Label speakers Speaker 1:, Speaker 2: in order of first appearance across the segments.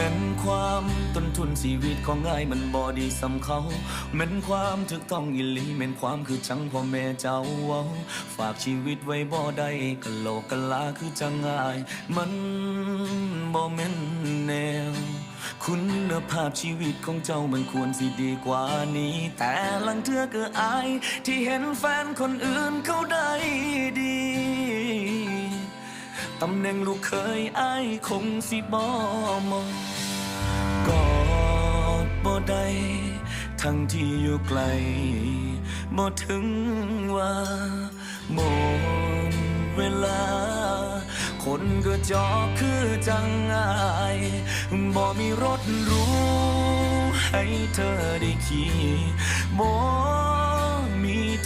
Speaker 1: แม่นความต้นทุนชีวิตของง่ายมันบอดีสำเขาแม่นความถึกต้องอิลีแม่นความคือจังพ่อแม่เจ้าเว้าฝากชีวิตไว้บ่ได้กะโลกกะลาคือจังง่าย มันบ่แม่นแนว คุณภาพชีวิตของเจ้ามันควรสิดีกว่านี้ แต่ลังเทือก็อาย ที่เห็นแฟนคนอื่นเขาได้ ตำแหน่งลูกเคยอายคงสิบ่มองกอดบ่ได้ทั้งที่อยู่ไกลบ่ถึงว่าหมดเวลา คนก็จอกคือจังอายบ่มีรถรู้ให้เธอได้ขี่บ่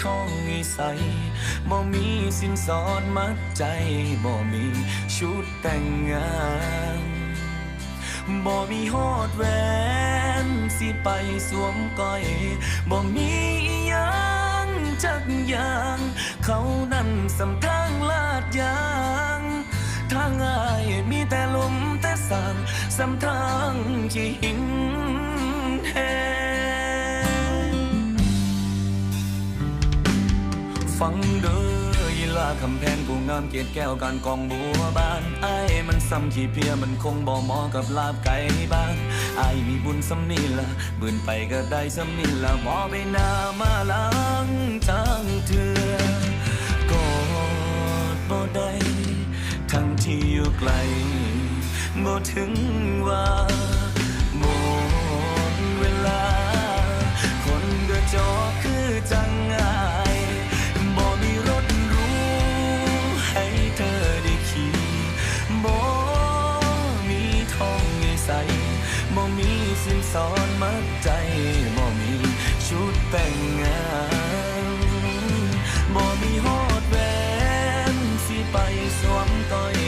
Speaker 1: ทองให้ใส่บ่มีสินสอดมัดใจบ่มีชุดแต่งงานบ่มีฮอดแหวนสิไปสวมก้อยบ่มียังจักอย่างเขานั่นสำทางลาดยางทางอายมีแต่ลมแต่สางสำทางขี้หิน ฟังเด้อยีลาคำแพงผู้งามเกียรติแก้วการกองบัวบานไอ้มันซ้ำขี้เพียมันคงบ่เหมาะกับลาบไก่บ้านไอ้มีบุญสำนีละบืนไปก็ได้สำนีละหมอไปนามาล้างทางเถื่อกอดบ่ได้ทั้งที่อยู่ไกลบ่ถึงว่า สินสอนมัดใจบ่มีชุดแต่งงานบ่มีฮอดแวนสิไปสวมต่อย